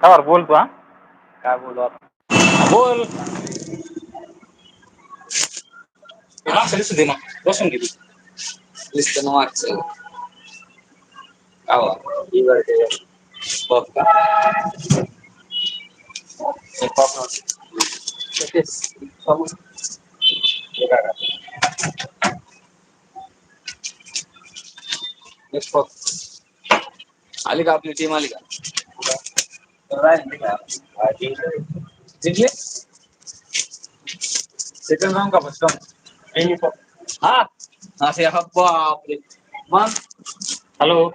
कावर बोल तू हा? काय बोलू आता? बोल. मागचं दिसू दे ना बसून घे. दिसतं ना मागचं. कावा बघ का आली का आपली टीम आली का? जिंकले सेकंड राऊंड का फर्स्ट राऊंड हा असे बापरे मग हॅलो.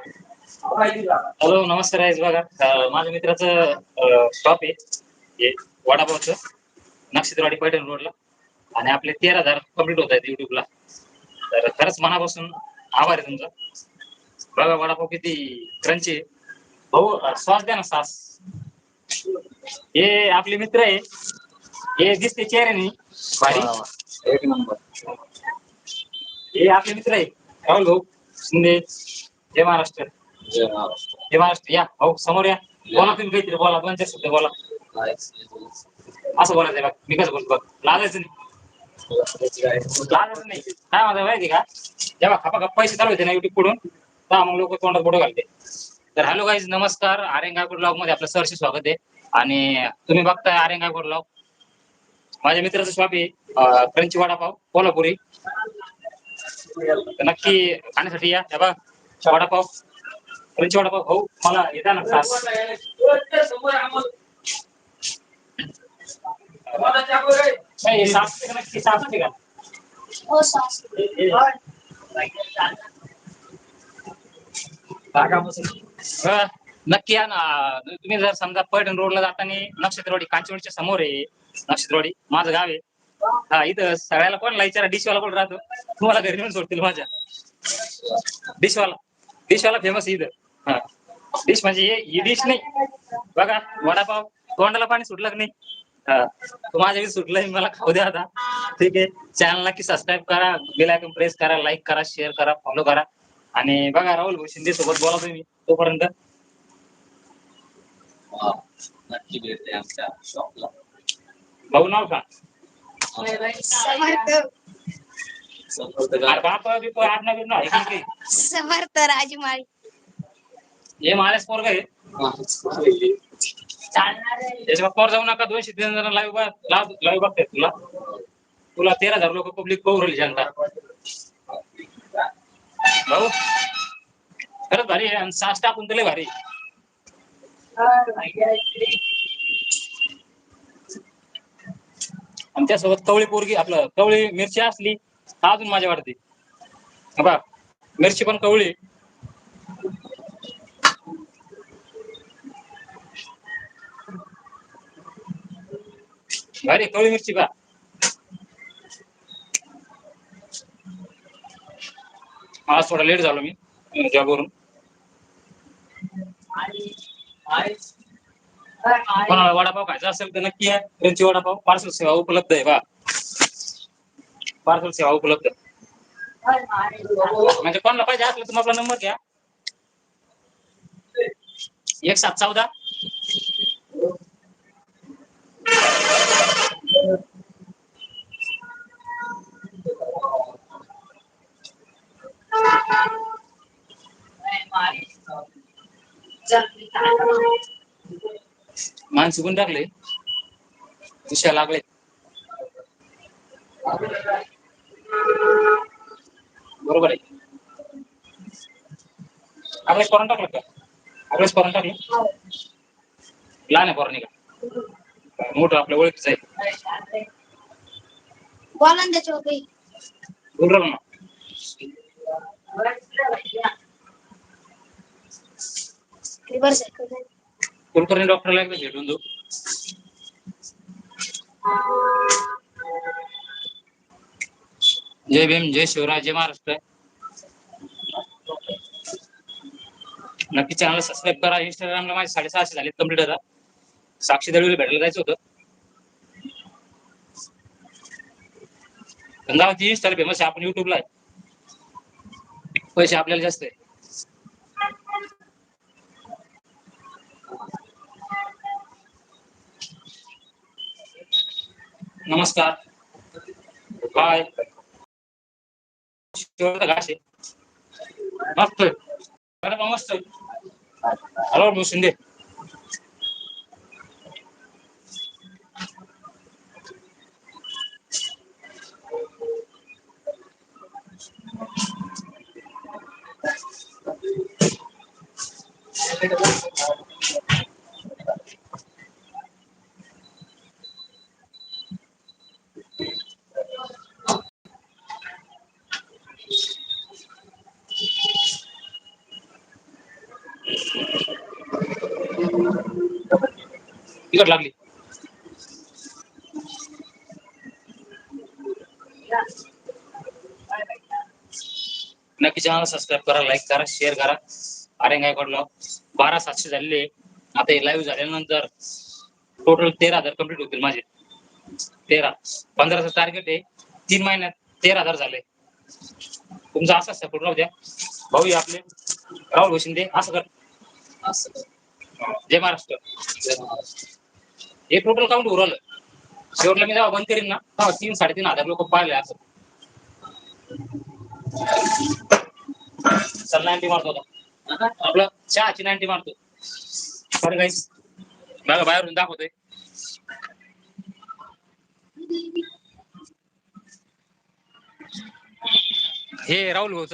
हॅलो नमस्कार आहेस बघा. माझ्या मित्राचं शॉप आहे. हे वडापावचं. नक्षत्रवाडी पैठण रोडला आणि आपले तेरा हजार कंप्लीट होत आहेत युट्यूबला तर खरंच मनापासून आभार आहे तुमचा. बघा वडापाव किती क्रंची आहे. भाऊ अं, सॉस द्या ना सॉस हे आपले मित्र आहे. हे दिसते चेहऱ्याने. भारी. एक नंबर. हे आपले मित्र आहे. राहुल भाऊ शिंदे जय महाराष्ट्र. जय महाराष्ट्र. जय महाराष्ट्र. या भाऊ समोर या. बोला तुम्ही काहीतरी बोला दोन चार शब्द बोला. असं बोलायचं बघ. मी कसं बोलतो बघ? लाजायचं नाही? लाजायचं नाही. काय माझं माहिती का? जेव्हा खपा खप पैसे चालू होते ना युट्यूबकडून तेव्हा मग लोक तोंडात बोटं घालते. तर हॅलो गाईज नमस्कार. आरेंगापूर ब्लॉगमध्ये आपलं सरशी स्वागत आहे. आणि तुम्ही बघताय आरेंगापूर ब्लॉग माझ्या मित्राचं शॉप आहे क्रंची वडापाव कोल्हापुरी. नक्की खाण्यासाठी या. हे बघ वडापाव क्रंची वडापाव. भाऊ मला येता ना खास हे नक्की साफ का? नक्की या ना. तुम्ही जर समजा पैठण रोडला जाताना नक्षत्रवाडी कांचवडीच्या समोर आहे नक्षत्रवाडी माझं गाव आहे. हा इथं सगळ्याला कोण विचारा डिशवाला कोण राहतो? तुम्हाला घरी नेऊन सोडतील माझ्या. डिशवाला डिशवाला फेमस इथं. हा. डिश म्हणजे हे ही डिश नाही. बघा वडापाव. तोंडाला पाणी सुटलं की नाही? हा. तो माझ्या सुटलंय मला खाऊ द्या आता. ठीक आहे. चॅनल नक्की सबस्क्राईब करा. बेल आयकन प्रेस करा लाईक करा शेअर करा फॉलो करा. आणि बघा राहुल भाऊ शिंदे सोबत बोला तुम्ही तोपर्यंत. वा. नक्की भेटते आमच्या शॉपला भाऊ नाव का समर्थ. अरे. बाप बिप आडनाव बिडनाव आहे की? काही? समर्थ राजमाळी. हे महाराज पोरग आहे. त्याच्या जाऊ नका दोनशे तीन जण लाईव्ह लाईव्ह बघतायत तुला. तुला तेरा हजार लोक पब्लिक पाहू राहिली जनता. भाऊ? खरंच भारी आहे आणि सास टाकून तुला भारी. आणि त्यासोबत कवळी पोरगी आपलं कवळी मिरची असली अजून माझ्या वाटते बा मिरची पण कवळी. भारी कवळी मिरची बा. आज थोडा लेट झालो मी जॉबवरून कोणाला वडापाव खायचा असेल तर नक्की आहे त्यांची वडापाव पार्सल सेवा उपलब्ध आहे बा पार्सल सेवा उपलब्ध. म्हणजे कोणाला पाहिजे असलं तुम्ही आपला नंबर घ्या. एक सात चौदा. माणसं कोण टाकले. विषय लागले. बरोबर आहे. आपल्याच करून टाकलं का? आपल्याच करून टाकलं? लहान आहे पोरांनी का? मोठं आपल्या ओळखीचं आहे. बोला ना. त्याच्यावर कुलकर्णी डॉक्टरला एकदा भेटून देऊ जय भीम जय शिवराय जय महाराष्ट्र. नक्की चॅनल सबस्क्राईब करा. इंस्टाग्रामला माझे साडेसहाशे झाले कंप्लीट आता. साक्षी दळवीला भेटायला जायचं होतं. गंगावती इंस्टाला फेमस आहे. आपण युट्यूबला आहे. पैसे आपल्याला जास्त आहे. नमस्कार. हाय. शेवटचं मस्त. आहे. मस्त. हॅलो भाऊ शिंदे. तिकट लागली. नक्की चॅनल सबस्क्राईब करा लाईक करा शेअर करा. अरे काय बारा सातशे झालेले. आता हे लाईव्ह झाल्यानंतर टोटल तेरा हजार कंप्लीट होतील माझे. तेरा. पंधराचं टार्गेट आहे. तीन महिन्यात तेरा हजार झाले. तुमचा असा सपोर्ट राहू द्या. भाऊ आपले राहुल भोशिंदे असं कर. असं जय महाराष्ट्र. हे टोटल काउंट उरलं शेवटला मी जेव्हा बंद करीन ना तेव्हा तीन साडेतीन हजार लोक पाहिले असं. चल नाईन्टी मारतो आता. आपलं चहाची नाईन्टी मारतो. सॉरी गाईस बघा बाहेरून दाखवतोय. हे राहुल भाऊच.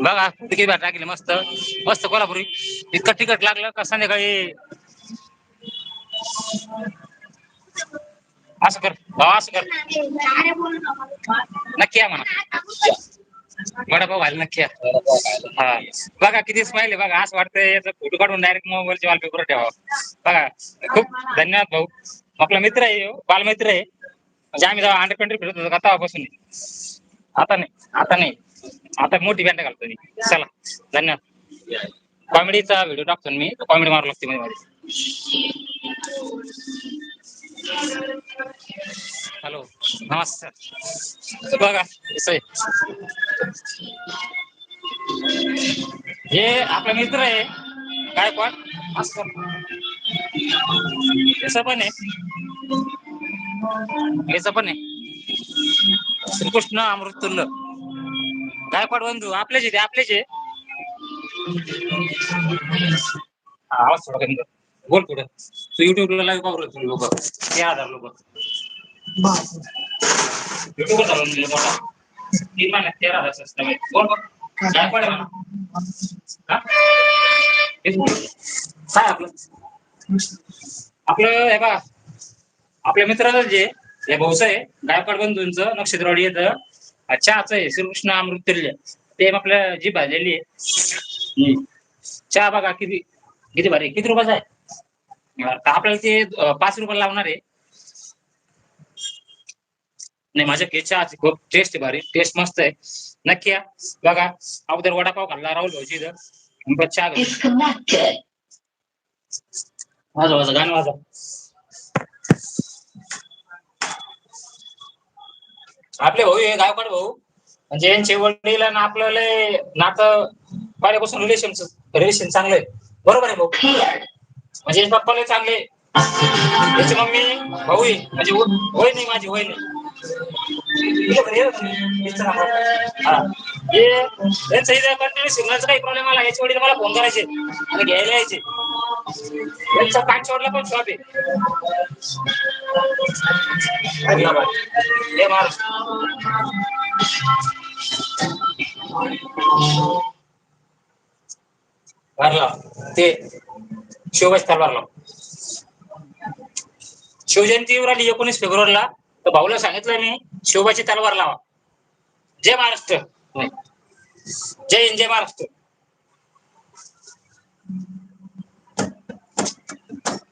बघा किती बार टाकले मस्त. मस्त कोल्हापुरी. इतकं तिकट लागलं का संध्याकाळी? असं कर. भाऊ असं कर. नक्की या म्हणा. वडापाव घाल नक्की या. हा. बघा किती स्माईल आहे बघा. असं वाटतंय याचा फोटो काढून डायरेक्ट मोबाईलच्या वॉलपेपर ठेवा. बघा. खूप धन्यवाद भाऊ. आपला मित्र आहे हो. बालमित्र आहे. म्हणजे आम्ही जेव्हा अंडर कंट्री फिरत होतो का तेव्हापासून आता नाही. आता नाही. आता मोठी बँड घालतो मी. चला धन्यवाद. कॉमेडीचा व्हिडिओ टाकतो मी कॉमेडी मारू लागते मध्ये हॅलो नमस्कार. बघा हे आपला मित्र आहे. काय कोण? असं पण आहे. याचं पण आहे. श्रीकृष्ण अमृतुल्य. गायकवाड बंधू आपलेच आहे ते आपलेच आहे हा, आवाज थोडा कमी कर. बोल पुढे. तू युट्यूबला लाईव्ह पाहू तुम्ही लोक. ते हजार लोक. युट्यूबवर चालू म्हणजे मोठा. तीन महिन्यात तेरा हजार सबस्क्राईब बोल बघ गायकवाड आहे म्हणा. हा? हेच बोल. काय आपलं? आपलं हे बा आपल्या मित्राचं जे हे भाऊचं आहे गायकवाड बंधूंचं नक्षत्रवाडी येतं. चहाचं आहे श्रीकृष्ण अमृतल्य ते आपल्या जी भाजलेली आहे. चहा बघा किती किती भारी किती रुपयाचा आहे? आपल्याला ते पाच रुपयाला लावणार आहे. नाही माझ्या के चहाची खूप टेस्ट आहे भारी. टेस्ट मस्त आहे. नक्की या. बघा अगोदर वडापाव खाल्ला राहुल भाऊची इथं. चहा. वाजव वाजव गाणं वाजव. आपले भाऊ हे गायकवाड भाऊ. म्हणजे यांचे वडील आणि आपलं लय नातं पहिल्यापासून रिलेशन रिलेशन चांगलं आहे. बरोबर आहे भाऊ. म्हणजे पप्पाला पप्पा लय चांगले त्याची मम्मी भाऊ आहे. म्हणजे होय नाही माझी होय नाही कंटिन्यू सिग्नलचा काही प्रॉब्लेम आला याच्या वडील मला फोन करायचे. आणि घ्यायला यायचे. यांचा सोडला पण शॉप धन्यवाद जय महाराष्ट्र भरला ते शिवबाई तलवारला शिवजयंतीवर आली एकोणीस फेब्रुवारीला. तर भाऊला सांगितलं मी शिवबाची तलवार लावा. जय महाराष्ट्र. जय हिंद जय महाराष्ट्र.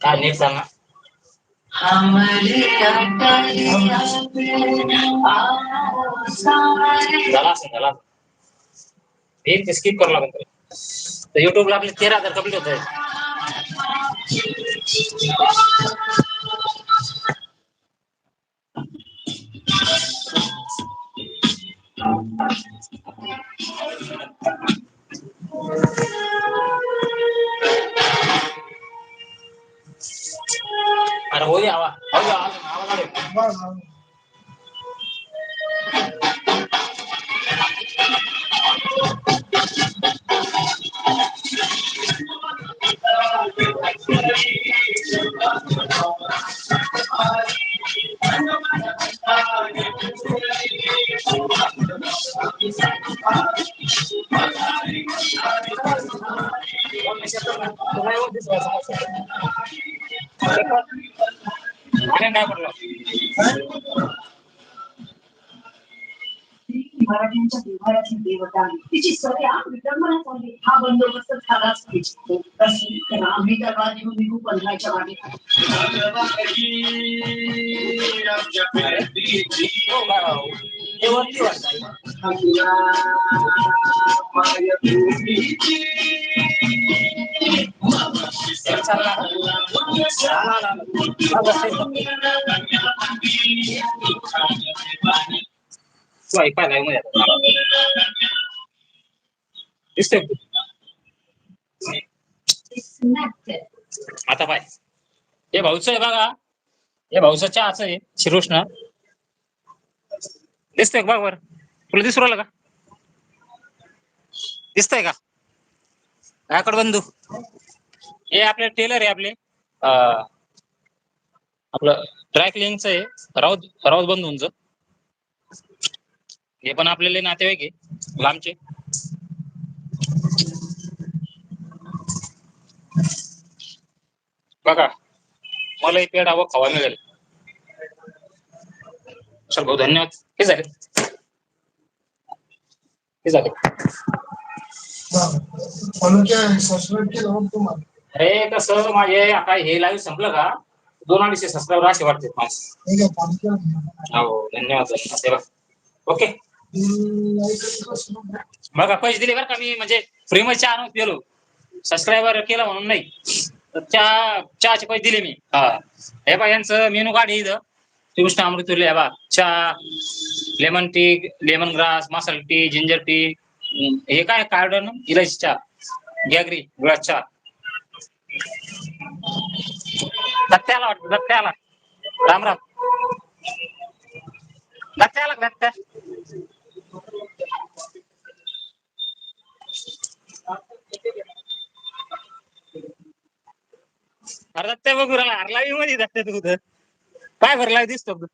काय नीट सांगा झाला असं झाला एक ते स्किप करावं लागेल तर. युट्यूबला आपले तेरा हजार कंप्लीट होत. आहे होऊ आवाज आले. आणि काय पडलं मराठ्यांच्या देव्हाऱ्याची देवता तिची सगळ्या विटंबना चालली हा बंदोबस्त झालाच पाहिजे तशी तर आम्ही दरबार घेऊन निघू पंधराच्या मागे हो वाटतं. ऐकायला आता. दिसतोय आता पाय. हे भाऊच आहे बघा. हे भाऊचं चहाच आहे. श्रीकृष्ण दिसतोय बघ बर तुला दिसू राहिलं का? दिसतंय का? काकड बंधू. हे आपले टेलर आहे आपले. आपलं ड्राय क्लिनिंगचं आहे. राऊत राऊत बंधूंच. हे पण आपल्याला नातेवाईक आहे लांबचे. बघा मला एक पेड हवं खावा मिळेल. चल भाऊ धन्यवाद. हे झाले. हे झाले. अरे कसं माझे आता हे लाईव्ह संपलं का? दोन अडीचशे सबस्क्राईबर असे वाटते हो धन्यवाद. ओके. बघा पैसे दिले बरं का मी म्हणजे फ्री मध्ये चहा आणून पिलो. सबस्क्रायबर केलं म्हणून नाही. तर चहा चहाचे पैसे दिले मी. हा. हे बा यांचं मेनू कार्ड इथं. श्रीकृष्ण अमृत हे बा चहा lemon tea lemon grass masala tea ginger tea हे काय कार्ड ना इलायची चहा. गॅगरी गुळाचा चहा. दत्त्याला वाटत दत्त्याला राम राम. दत्त्याला का दत्त्या अरे दत्त्या बघू राहिला अरे मध्ये दत्त्या तू कुठं काय भरला दिसतो तू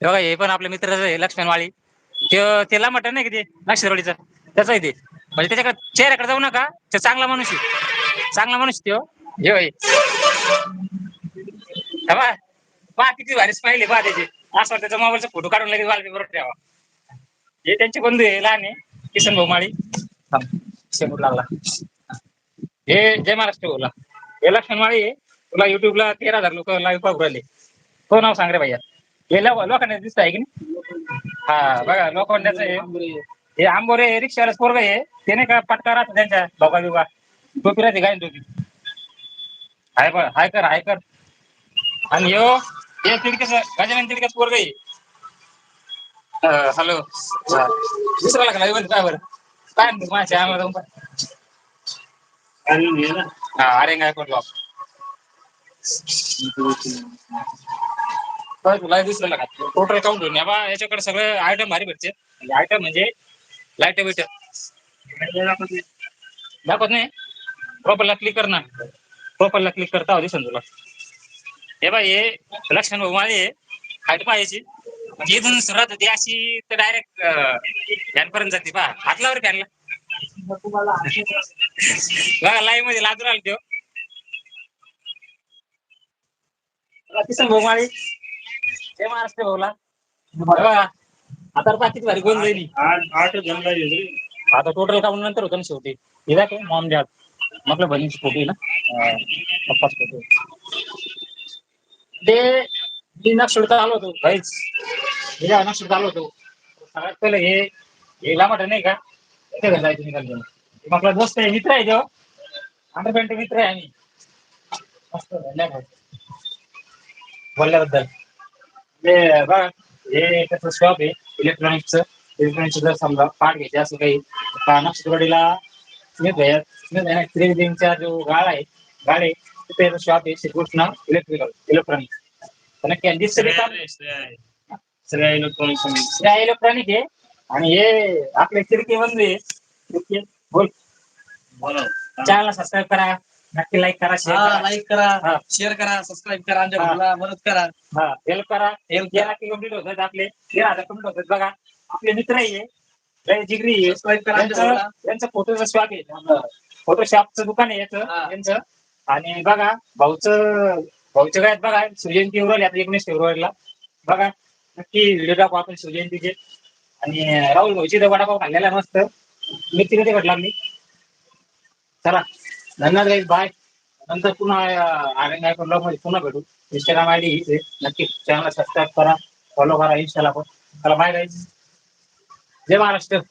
हे बघा हे पण आपल्या मित्राचं आहे लक्ष्मणवाळी ते त्याला म्हटलं नाही का ते? नक्षरवाडीचं त्याचं आहे ते. म्हणजे त्याच्याकडे चेहऱ्याकडे जाऊ नका ते चांगला माणूस आहे. चांगला माणूस तो. हे होय हे किती भारी स्माईल पा त्याचे. असं वाटतं त्याचा मोबाईलचा फोटो काढून लगेच वालपेपर ठेवा. हे त्यांचे बंधू आहे लहान आहे. किसन भाऊ माळी. शेपूट लागला. हे जय महाराष्ट्र बोला. हे लक्ष्मण माळी आहे. तुला युट्यूबला तेरा हजार लोक लाईव्ह पाहू राहिले. तो नाव सांग रे भैया. हे लोकांना दिसत आहे की नाही? हा बघा लोकांना आहे. हे आंबोरे रिक्षावाला पोरग आहे. ते नाही का पटका राहतो त्यांच्या? भोगा बिबा टोपी राहते गायन टोपी? हाय बघ हाय कर हाय कर. आणि यो हे तिडकेच गजानन तिडकेच पोरग आहे? हॅलो दुसरा लागला इव्हन काय बरं काय म्हणतो माझ्या आम्हाला हा अरे काय करतो काय तुला दिसलं का टोटल काउंट होऊन या बा याच्याकडे सगळं आयटम भारी भेटते आयटम म्हणजे लाइट बिट दाखवत नाही? प्रोफाईलला क्लिक कर ना प्रोफाईलला क्लिक करता दिसन तुला हे बा हे लक्षण भाऊ माझे हाईट पाहायची. म्हणजे इथून सुरुवात होती अशी तर डायरेक्ट फॅन पर्यंत जाते पहा. हातलावर फॅनला बघा लाईव्हमध्ये लादून आलो बघा, किसन भाऊ माळी. जय महाराष्ट्र भाऊला. आता बाकीची भारी जाईल आठ जण आता टोटल काउंट नंतर होतं ना शेवटी. हे मॉम डॅड आपल्या बहिणीची फोटो आहे ना? पप्पाच फोटो ते मी नक्षत्र आलो होतो. काहीच. जेव्हा नक्षत्र आलो होतो. सगळ्यात पहिलं हे हे लांबट नाही का? ते घर जायचं निघाल आपला दोस्त आहे मित्र आहे तो. अंडरपॅन्ट मित्र आहे आम्ही. मस्त धन्यवाद बोलल्याबद्दल. ते बघा हे त्याचं शॉप आहे. इलेक्ट्रॉनिकचं इलेक्ट्रॉनिकचं जर समजा पार्ट घ्यायचे असं काही नक्षत्रवाडीला स्मिथ भैया स्मिथ भैया त्रिवेदींचा जो गाळा आहे गाळे तिथे शॉप आहे श्रीकृष्ण इलेक्ट्रिकल इलेक्ट्रॉनिक आणि दिसतं बी काम श्रेया इलेक्ट्रॉनिक्स श्रेया इलेक्ट्रॉनिक आहे. आणि हे आपले खिडकी आहे. खिडकी. बोल. बोला. चॅनलला सबस्क्राईब करा. नक्की लाईक करा शेअर करा. लाईक करा. शेअर करा सबस्क्राईब करा आमच्या. भाऊला मदत करा. हा हेल्प करा. Help तेरा की कंप्लीट होतात आपले. तेरा हजार कंप्लीट होतात. बघा आपले मित्र आहे जिगरी यांचं फोटोचं शॉप आहे. फोटोशॉपचं दुकान आहे याचं. यांचं. आणि बघा भाऊचं भाऊच्या गळ्यात बघा शिवजयंती उरवली आता एकोणीस फेब्रुवारीला. बघा नक्की व्हिडिओ टाकू आपण शिवजयंतीचे आणि राहुल भाऊची तर वडापाव खाल्लेला मस्त. मी तिथे भेट लागली चला. धन्यवाद गाईज बाय नंतर पुन्हा आरंग ब्लॉगमध्ये पुन्हा भेटू. इंस्टाग्राम आय डी हीच आहे. नक्की चॅनल सबस्क्राईब करा. फॉलो करा इंस्टाला पण. चला बाय गाईज जय महाराष्ट्र.